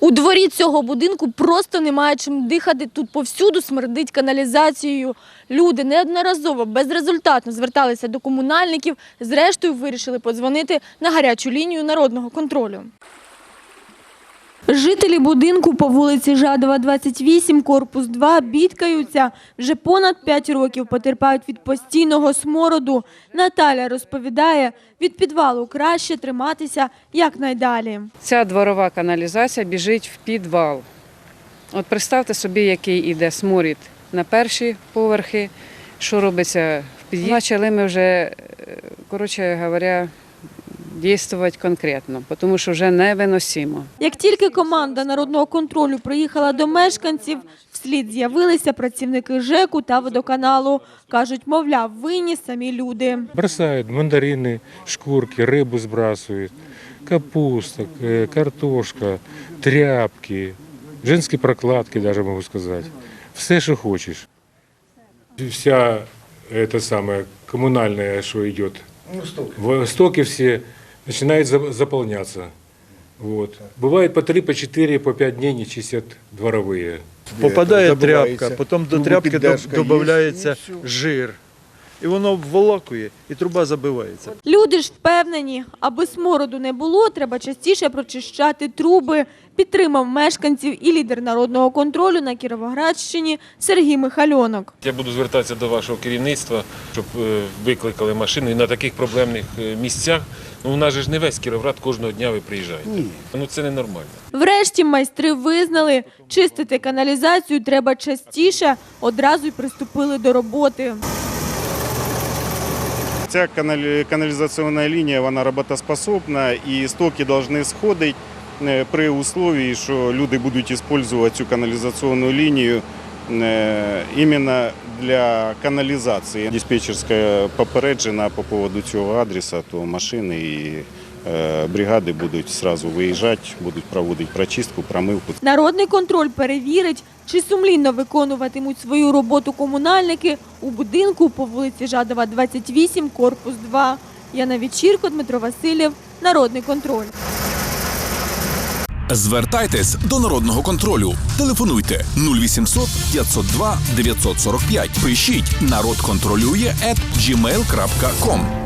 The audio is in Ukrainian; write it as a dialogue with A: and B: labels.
A: У дворі цього будинку просто немає чим дихати. Тут повсюду смердить каналізацією. Люди неодноразово безрезультатно зверталися до комунальників. Зрештою, вирішили подзвонити на гарячу лінію народного контролю. Жителі будинку по вулиці Жадова, 28, корпус 2, бідкаються. Вже понад 5 років потерпають від постійного смороду. Наталя розповідає, від підвалу краще триматися якнайдалі.
B: Ця дворова каналізація біжить в підвал. От представте собі, який іде сморід на перші поверхи, що робиться в під'їзді. Почали ми вже, е, коротше говоря, діяти конкретно, тому що вже невиносимо.
A: Як тільки команда народного контролю приїхала до мешканців, вслід з'явилися працівники ЖЕКу та водоканалу. Кажуть, мовляв, винні самі люди.
C: Бросают мандарины, шкурки, рыбу сбрасывают, капуста, э, картошка, тряпки, женские прокладки даже могу сказать. Все, что хочешь. Вся это самое коммунальное, что идет, в стоки все начинает за- заполняться. Вот. Бывает по три, по четыре, по пять дней не чистят дворовые.
D: Попадає
E: забивається,
D: тряпка, потім до
E: труби
D: тряпки
E: піддержка є,
D: додається
E: і все.
D: жир. І воно обволакує, і труба забивається.
A: Люди ж впевнені, аби смороду не було, треба частіше прочищати труби. Підтримав мешканців і лідер народного контролю на Кіровоградщині Сергій Михальонок.
F: Я буду звертатися до вашого керівництва, щоб е, викликали машину і на таких проблемних е, місцях. Ну, у нас же ж не весь Кіровград кожного дня ви приїжджаєте. Ну це ненормально.
A: Врешті майстри визнали, чистити каналізацію треба частіше, одразу й приступили до роботи.
E: Ця каналі- каналізаційна лінія вона роботоспособна і стоки повинні сходити е, при условии, що люди будуть використовувати цю каналізаційну лінію іменно для каналізації. Диспетчерська попереджена по поводу цього адресу, то машини і бригади будуть одразу виїжджати, будуть проводити прочистку, промивку.
A: Народний контроль перевірить, чи сумлінно виконуватимуть свою роботу комунальники у будинку по вулиці Жадова, 28, корпус 2. Яна Вечірко, Дмитро Васильєв, Народний контроль.
G: Звертайтесь до народного контролю. Телефонуйте 0800 502 945. Пишіть народ контролює at gmail.com.